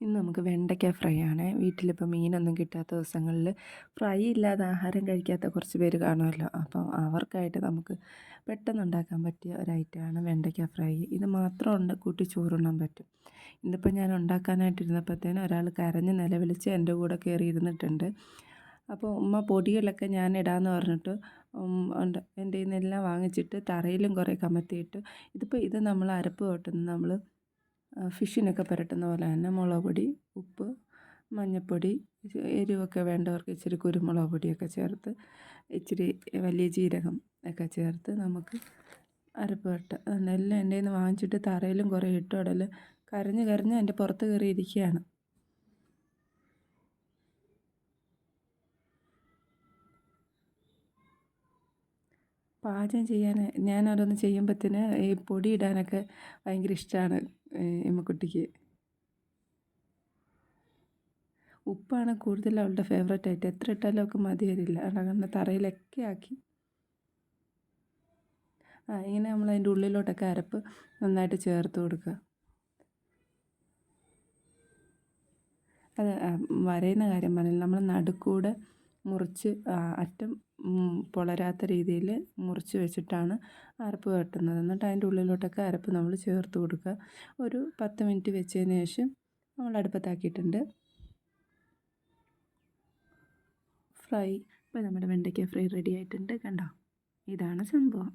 ഇന്ന് നമുക്ക് വെണ്ടയ്ക്ക ഫ്രൈ ആണ്. വീട്ടിലിപ്പോൾ മീനൊന്നും കിട്ടാത്ത ദിവസങ്ങളിൽ ഫ്രൈ ഇല്ലാതെ ആഹാരം കഴിക്കാത്ത കുറച്ച് പേര് കാണുമല്ലോ. അപ്പോൾ അവർക്കായിട്ട് നമുക്ക് പെട്ടെന്ന് ഉണ്ടാക്കാൻ പറ്റിയ ഒരു ഐറ്റമാണ് വെണ്ടയ്ക്ക ഫ്രൈ ഇത് മാത്രം ഉണ്ട് കൂട്ടി ചോറുണ്ണാൻ പറ്റും. ഇന്നിപ്പോൾ ഞാൻ ഉണ്ടാക്കാനായിട്ടിരുന്നപ്പോഴത്തേനും ഒരാൾ കരഞ്ഞ് നിലവിളിച്ച് എന്റെ കൂടെ കയറി ഇരുന്നിട്ടുണ്ട്. അപ്പോൾ ഉമ്മ പൊടികളൊക്കെ ഞാൻ ഇടാമെന്ന് പറഞ്ഞിട്ട് ഉണ്ട്. എന്റെ കയ്യിൽ നിന്നെല്ലാം വാങ്ങിച്ചിട്ട് തറയിലും കുറേ കമത്തിയിട്ട്. ഇതിപ്പോൾ ഇത് നമ്മൾ അരപ്പ് തൊട്ടുന്ന നമ്മൾ ഫിഷിനൊക്കെ പുരട്ടുന്ന പോലെ തന്നെ മുളക് പൊടി ഉപ്പ് മഞ്ഞൾപ്പൊടി എരിവൊക്കെ വേണ്ടവർക്ക് ഇച്ചിരി കുരുമുളക് പൊടിയൊക്കെ ചേർത്ത് ഇച്ചിരി വലിയ ജീരകം ഒക്കെ ചേർത്ത് നമുക്ക് അരപ്പ് വട്ട എല്ലാം എന്റെ നിന്ന് വാങ്ങിച്ചിട്ട് തറയിലും കുറേ ഇട്ടു ഉടൽ കരഞ്ഞ് കരഞ്ഞ് എന്റെ പുറത്ത് കയറി ഇരിക്കുകയാണ് പാചകം ചെയ്യാൻ ഞാൻ ഓരോന്ന് ചെയ്യുമ്പോഴത്തേന് ഈ പൊടി ഇടാനൊക്കെ ഭയങ്കര ഇഷ്ടമാണ് ഇമ്മക്കുട്ടിക്ക് ഉപ്പാണ് കൂടുതൽ അവളുടെ ഫേവറേറ്റ് ആയിട്ട്. എത്ര ഇട്ടാലും അവൾക്ക് മതി വരില്ല. അങ്ങനെ തറയിലൊക്കെ ആക്കി. ആ ഇങ്ങനെ നമ്മൾ അതിന്റെ ഉള്ളിലോട്ടൊക്കെ അരപ്പ് നന്നായിട്ട് ചേർത്ത് കൊടുക്കുക. അത് വരയുന്ന കാര്യം പറഞ്ഞില്ല? നമ്മൾ നടുക്കൂടെ മുറിച്ച് അറ്റം പൊളരാത്ത രീതിയിൽ മുറിച്ച് വെച്ചിട്ടാണ് അരപ്പ് വെട്ടുന്നത് എന്നിട്ട് അതിന്റെ ഉള്ളിലോട്ടൊക്കെ അരപ്പ് നമ്മൾ ചേർത്ത് കൊടുക്കുക. ഒരു പത്ത് മിനിറ്റ് വെച്ചതിന് ശേഷം നമ്മൾ അടുപ്പത്താക്കിയിട്ടുണ്ട്. ഫ്രൈ. ഇപ്പോൾ നമ്മുടെ വെണ്ടയ്ക്ക ഫ്രൈ റെഡി ആയിട്ടുണ്ട്. കണ്ടോ? ഇതാണ് സംഭവം.